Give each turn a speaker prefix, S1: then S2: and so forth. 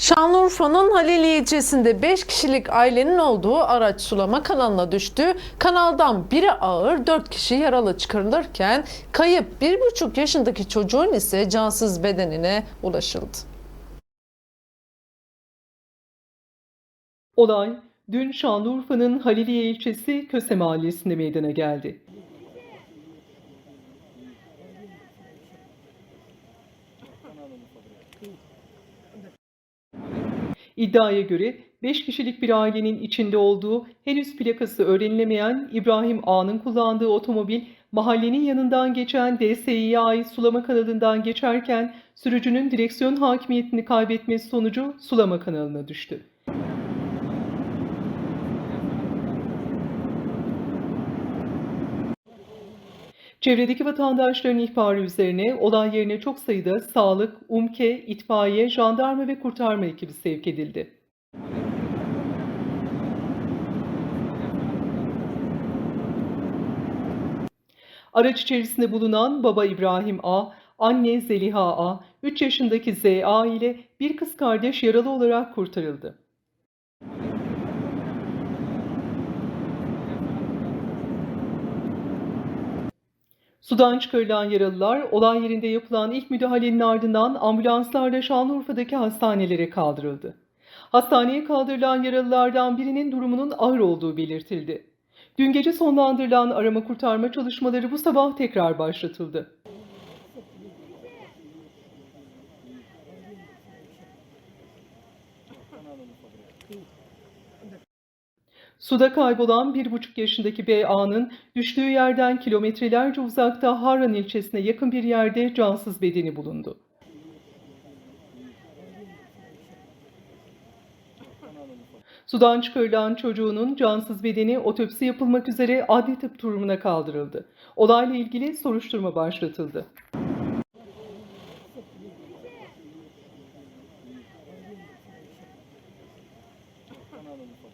S1: Şanlıurfa'nın Halili ilçesinde 5 kişilik ailenin olduğu araç sulama kanalına düştü. Kanaldan biri ağır 4 kişi yaralı çıkarılırken kayıp 1,5 yaşındaki çocuğun ise cansız bedenine ulaşıldı.
S2: Olay dün Şanlıurfa'nın Haliliye ilçesi Köse mahallesinde meydana geldi. İddiaya göre 5 kişilik bir ailenin içinde olduğu henüz plakası öğrenilemeyen İbrahim A'nın kullandığı otomobil mahallenin yanından geçen DSİ'ye ait sulama kanalından geçerken sürücünün direksiyon hakimiyetini kaybetmesi sonucu sulama kanalına düştü. Çevredeki vatandaşların ihbarı üzerine olay yerine çok sayıda sağlık, UMKE, itfaiye, jandarma ve kurtarma ekibi sevk edildi. Araç içerisinde bulunan baba İbrahim A, anne Zeliha A, 3 yaşındaki ZA ile bir kız kardeş yaralı olarak kurtarıldı. Sudan çıkarılan yaralılar olay yerinde yapılan ilk müdahalenin ardından ambulanslarla Şanlıurfa'daki hastanelere kaldırıldı. Hastaneye kaldırılan yaralılardan birinin durumunun ağır olduğu belirtildi. Dün gece sonlandırılan arama kurtarma çalışmaları bu sabah tekrar başlatıldı. Suda kaybolan bir buçuk yaşındaki BA'nın düştüğü yerden kilometrelerce uzakta Harran ilçesine yakın bir yerde cansız bedeni bulundu. Sudan çıkarılan çocuğunun cansız bedeni otopsi yapılmak üzere adli tıp turumuna kaldırıldı. Olayla ilgili soruşturma başlatıldı.